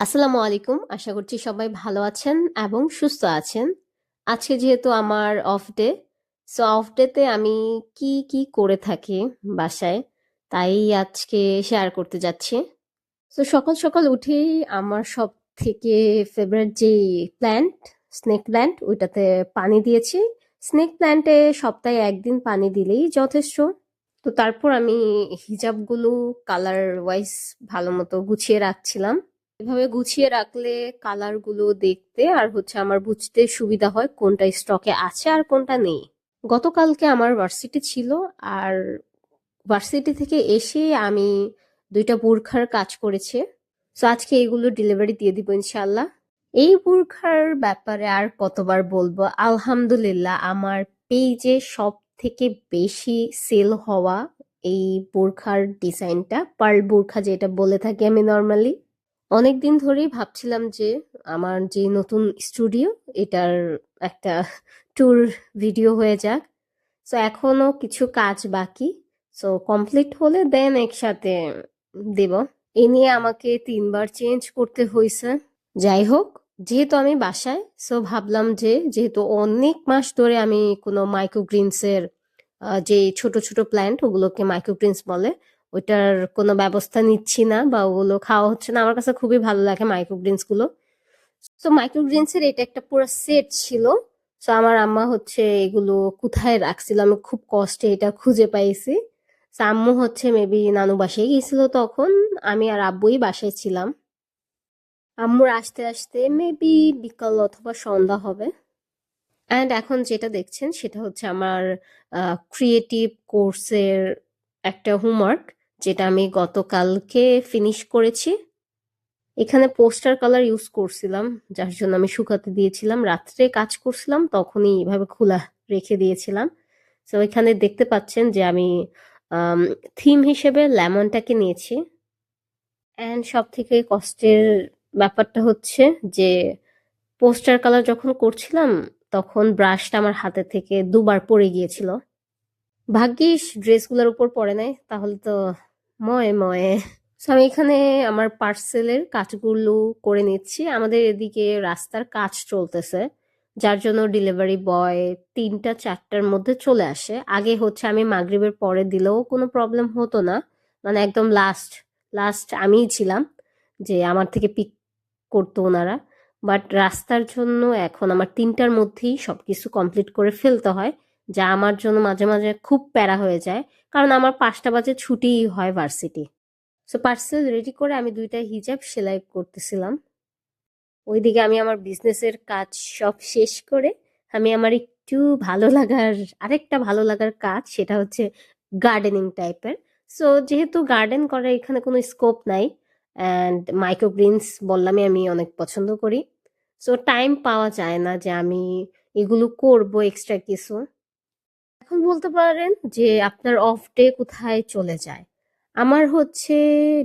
আসসালামু আলাইকুম। আশা করছি সবাই ভালো আছেন এবং সুস্থ আছেন। আজকে যেহেতু আমার অফ ডে সো অফ ডেতে আমি কি কি করে থাকি বাসায়, তাই আজকে শেয়ার করতে যাচ্ছি। তো সকাল সকাল উঠেই আমার সব থেকে ফেভারিট যে প্ল্যান্ট স্নেক প্ল্যান্ট ওইটাতে পানি দিয়েছি। স্নেক প্ল্যান্টে সপ্তাহে একদিন পানি দিলেই যথেষ্ট। তো তারপর আমি হিজাবগুলো কালার ওয়াইজ ভালো মতো গুছিয়ে রাখছিলাম। এভাবে গুছিয়ে রাখলে কালারগুলো দেখতে আর হচ্ছে আমার বুঝতে সুবিধা হয় কোনটা স্টকে আছে আর কোনটা নেই। গতকালকে আমার ভার্সিটি ছিল আর ভার্সিটি থেকে এসে আমি দুইটা বোরখার কাজ করেছি। তো আজকে এগুলো ডেলিভারি দিয়ে দিব ইনশাল্লাহ এই বোরখার ব্যাপারে আর কতবার বলব? আলহামদুলিল্লাহ, আমার পেজে সব থেকে বেশি সেল হওয়া এই বোরখার ডিজাইনটা পার্ল বোরখা যেটা বলে থাকি আমি নর্মালি অনেক দিন ধরেই ভাবছিলাম যে, আমার যে নতুন স্টুডিও, এটার একটা ট্যুর ভিডিও হয়ে যাক। সো এখনও কিছু কাজ বাকি। সো কমপ্লিট হলে দেন একসাথে দেব। এ নিয়ে আমাকে তিনবার চেঞ্জ করতে হয়েছে যাই হোক, যেহেতু আমি বাসায় সো ভাবলাম যে, যেহেতু অনেক মাস ধরে আমি কোনো মাইক্রোগ্রিনসের যে ছোট ছোট প্ল্যান্ট ওগুলোকে মাইক্রোগ্রিনস বলে ওইটার কোনো ব্যবস্থা নিচ্ছি না বা ওগুলো খাওয়া হচ্ছে না। আমার কাছে খুবই ভালো লাগে মাইক্রোগ্রিনসগুলো। সো মাইক্রোগ্রিনস এর এটা একটা পুরো সেট ছিল। সো আমার আম্মা হচ্ছে এগুলো কোথায় রাখছিল? আমি খুব কষ্টে এটা খুঁজে পাইছি। আম্মু হচ্ছে মেবি নানু বাসায় গেছিল তখন। আমি আর আব্বুই বাসায় ছিলাম। আম্মুর আসতে আসতে মেবি বিকাল অথবা সন্ধ্যা হবে। অ্যান্ড এখন যেটা দেখছেন সেটা হচ্ছে আমার ক্রিয়েটিভ কোর্সের একটা হোমওয়ার্ক যেটা আমি গতকালকে ফিনিশ করেছি। এখানে পোস্টার কালার ইউজ করছিলাম, যার জন্য আমি শুকাতে দিয়েছিলাম। রাত্রে কাজ করছিলাম, তখনই এভাবে খোলা রেখে দিয়েছিলাম। সো এখানে দেখতে পাচ্ছেন যে আমি থিম হিসেবে লেমনটাকে নিয়েছি। অ্যান্ড সব থেকে কষ্টের ব্যাপারটা হচ্ছে যে পোস্টার কালার যখন করছিলাম, তখন ব্রাশটা আমার হাতে থেকে দুবার পড়ে গিয়েছিল। ভাগ্যিস ড্রেসগুলোর উপর পড়ে নাই, তাহলে তো ময়ে ময়ে। So, আমি এখানে আমার পার্সেলের কাজগুলো করে নিচ্ছি। আমাদের এদিকে রাস্তার কাজ চলতেছে যার জন্য ডেলিভারি বয় তিনটা চারটার মধ্যে চলে আসে। আগে হচ্ছে আমি মাগরিবের পরে দিলেও কোনো প্রবলেম হতো না। মানে একদম লাস্ট লাস্ট আমিই ছিলাম যে আমার থেকে পিক করতো ওনারা। বাট রাস্তার জন্য এখন আমার তিনটার মধ্যেই সব কিছু কমপ্লিট করে ফেলতে হয়। যা আমার জন্য মাঝে মাঝে খুব প্যারা হয়ে যায়। কারণ আমার পাঁচটা বাজে ছুটিই হয় ভার্সিটি সো পার্সেল রেডি করে আমি দুইটা হিজাব সেলাই করতেছিলাম। ওইদিকে আমি আমার বিজনেসের কাজ সব শেষ করে আমি আমার একটু ভালো লাগার, আরেকটা ভালো লাগার কাজ সেটা হচ্ছে গার্ডেনিং টাইপের সো যেহেতু গার্ডেন করার এখানে কোনো স্কোপ নাই অ্যান্ড মাইক্রোগ্রিনস বললামই আমি অনেক পছন্দ করি। সো টাইম পাওয়া যায় না যে আমি এগুলো করব এক্সট্রা কিছু। এখন বলতে পারেন যে আপনার অফ ডে কোথায় চলে যায়। আমার হচ্ছে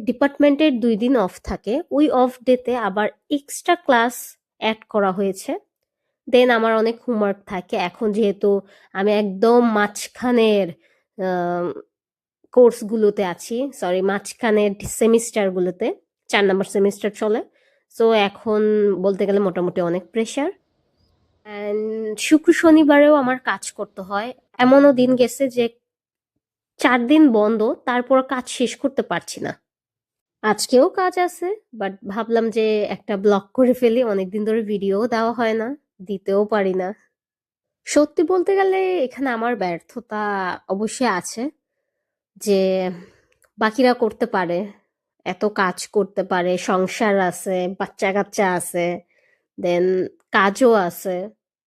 ডিপার্টমেন্টের দুই দিন অফ থাকে। ওই অফ ডেতে আবার এক্সট্রা ক্লাস অ্যাড করা হয়েছে। দেন আমার অনেক হোমওয়ার্ক থাকে। এখন যেহেতু আমি একদম মাঝখানের কোর্সগুলোতে আছি সরি মাঝখানের সেমিস্টারগুলোতে চার নম্বর সেমিস্টার চলে। সো এখন বলতে গেলে মোটামুটি অনেক প্রেশার শুক্র শনিবারেও আমার কাজ করতে হয়। এমনও দিন গেছে যে চার দিন বন্ধ, তারপর কাজ শেষ করতে পারছি না। আজকেও কাজ আছে বাট ভাবলাম যে একটা ব্লগ করে ফেলি, অনেকদিন ধরে ভিডিও দেওয়া হয় না, দিতেও পারি না। সত্যি বলতে গেলে এখানে আমার ব্যর্থতা অবশ্যই আছে, যে বাকিরা করতে পারে, এত কাজ করতে পারে, সংসার আছে বাচ্চা কাচ্চা আছে দেন কাজও আছে।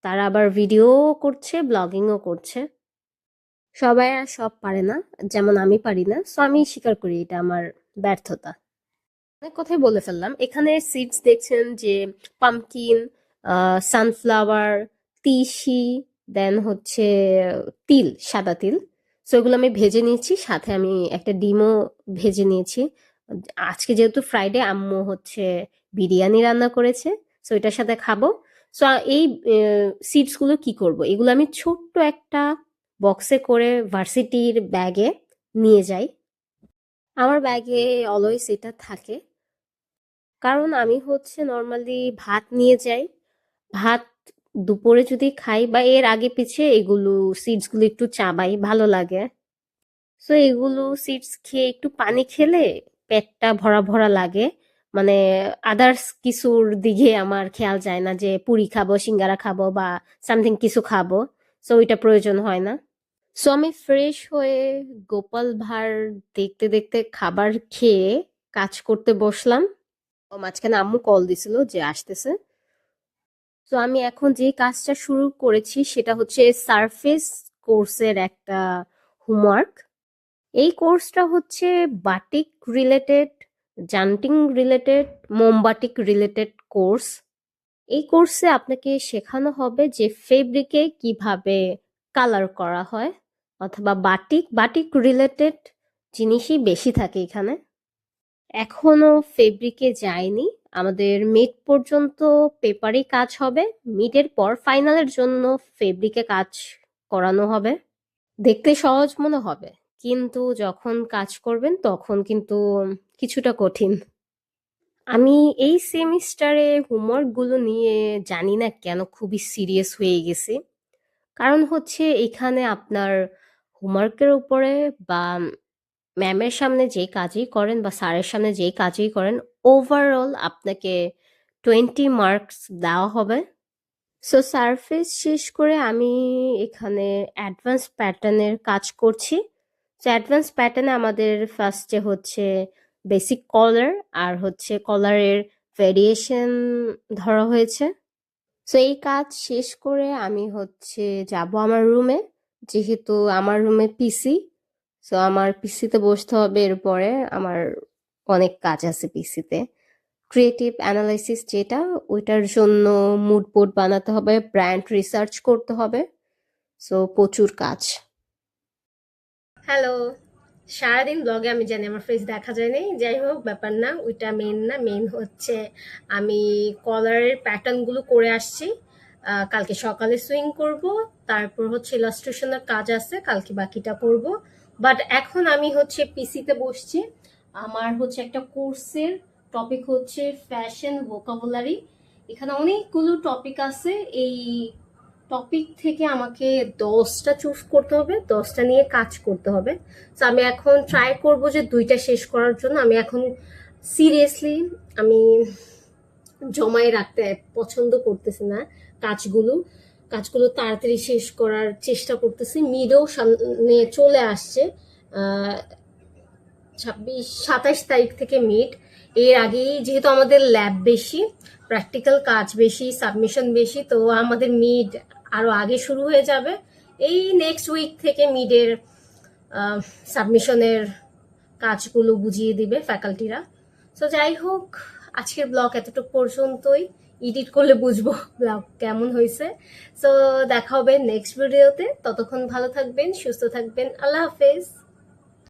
তারা আবার ভিডিও করছে ব্লগিংও করছে। সবাই আর সব পারে না, যেমন আমি পারি না সো আমি স্বীকার করি এটা আমার ব্যর্থতা। অনেক কথাই বলে ফেললাম। এখানে সিডস দেখছেন যে পামকিন সানফ্লাওয়ার তিসি দেন হচ্ছে তিল, সাদা তিল। সো এগুলো আমি ভেজে নিয়েছি, সাথে আমি একটা ডিমও ভেজে নিয়েছি। আজকে যেহেতু ফ্রাইডে আম্মু হচ্ছে বিরিয়ানি রান্না করেছে সো এটার সাথে খাব। সো এই সিডসগুলো কি করব? এগুলো আমি ছোট্ট একটা বক্সে করে ভার্সিটির ব্যাগে নিয়ে যাই। আমার ব্যাগে অলওয়েজ এটা থাকে। কারণ আমি হচ্ছে নর্মালি ভাত নিয়ে যাই। ভাত দুপুরে যদি খাই বা এর আগে পিছে এগুলো সিডসগুলো একটু চাবাই, ভালো লাগে। সো এগুলো সিডস খেয়ে একটু পানি খেলে পেটটা ভরা ভরা লাগে। মানে আদার্স কিছুর দিকে আমার খেয়াল যায় না যে পুরি খাব, সিঙ্গারা খাব বা সামথিং কিছু খাব। সো ওইটা প্রয়োজন হয় না। সো আমি ফ্রেশ হয়ে গোপাল ভাঁড় দেখতে দেখতে খাবার খেয়ে কাজ করতে বসলাম। ও মাঝখানে আম্মু কল দিছিল যে আসতেছে। তো আমি এখন যে কাজটা শুরু করেছি সেটা হচ্ছে সারফেস কোর্সের একটা হোমওয়ার্ক এই কোর্সটা হচ্ছে বাটিক রিলেটেড জান্টিং রিলেটেড মোমবাটিক রিলেটেড কোর্স। এই কোর্সে আপনাকে শেখানো হবে যে ফেব্রিকে কীভাবে কালার করা হয় অথবা বাটিক বাটিক রিলেটেড জিনিসই বেশি থাকে এখানে। এখনও ফেব্রিকে যায়নি। আমাদের মিড পর্যন্ত পেপারে কাজ হবে। মিডের পর ফাইনালের জন্য ফেব্রিকে কাজ করানো হবে। দেখতে সহজ মনে হবে। কিন্তু যখন কাজ করবেন তখন কিন্তু কিছুটা কঠিন। আমি এই সেমিস্টারে হোমওয়ার্কগুলো নিয়ে জানি না কেন খুবই সিরিয়াস হয়ে গেছি। কারণ হচ্ছে এখানে আপনার হোমওয়ার্কের উপরে বা ম্যামের সামনে যে কাজই করেন বা স্যারের সামনে যেই কাজই করেন ওভারঅল আপনাকে টোয়েন্টি মার্কস দেওয়া হবে। সো সারফেস শেষ করে আমি এখানে অ্যাডভান্স প্যাটার্নের কাজ করছি। সো অ্যাডভান্স প্যাটার্নে আমাদের ফার্স্টে হচ্ছে বেসিক কলার আর হচ্ছে কলারের ভেরিয়েশন ধরা হয়েছে। সো এই কাজ শেষ করে আমি হচ্ছে যাব আমার রুমে যেহেতু আমার রুমে পিসি সো আমার পিসিতে বসতে হবে। এরপরে আমার অনেক কাজ আছে পিসিতে ক্রিয়েটিভ অ্যানালাইসিস যেটা, ওইটার জন্য মুড বোর্ড বানাতে হবে ব্র্যান্ড রিসার্চ করতে হবে। সো প্রচুর কাজ। হ্যালো। সারাদিন ব্লগে আমি জানি আমার ফেস দেখা যায়নি। যাই হোক, ব্যাপার না, ওইটা মেন না মেন হচ্ছে আমি কলারের প্যাটার্নগুলো করে আসছি। কালকে সকালে সুইং করব, তারপর হচ্ছে ইলাস্ট্রেশনের কাজ আছে, কালকে বাকিটা করব। বাট এখন আমি হচ্ছে পিসিতে বসছি। আমার হচ্ছে একটা কোর্সের টপিক হচ্ছে ফ্যাশন ভোকাবুলারি এখানে অনেকগুলো টপিক আছে। এই টপিক থেকে আমাকে দশটা চুজ করতে হবে, দশটা নিয়ে কাজ করতে হবে। তো আমি এখন ট্রাই করব যে দুইটা শেষ করার জন্য। আমি এখন সিরিয়াসলি আমি জমায় রাখতে পছন্দ করতেছি না কাজগুলো। কাজগুলো তাড়াতাড়ি শেষ করার চেষ্টা করতেছি। মিডও সামনে চলে আসছে ছাব্বিশ সাতাশ তারিখ থেকে মিড এর আগেই যেহেতু আমাদের ল্যাব বেশি প্র্যাকটিক্যাল কাজ বেশি সাবমিশন বেশি, তো আমাদের মিড আরও আগে শুরু হয়ে যাবে। এই নেক্সট উইক থেকে মিডের সাবমিশনের কাজগুলো বুঝিয়ে দিবে ফ্যাকাল্টিরা সো যাই হোক, আজকের ব্লগ এতটুকু পর্যন্তই। এডিট করলে বুঝব ব্লগ কেমন হয়েছে। সো দেখা হবে নেক্সট ভিডিওতে ততক্ষণ ভালো থাকবেন, সুস্থ থাকবেন। আল্লাহ হাফেজ।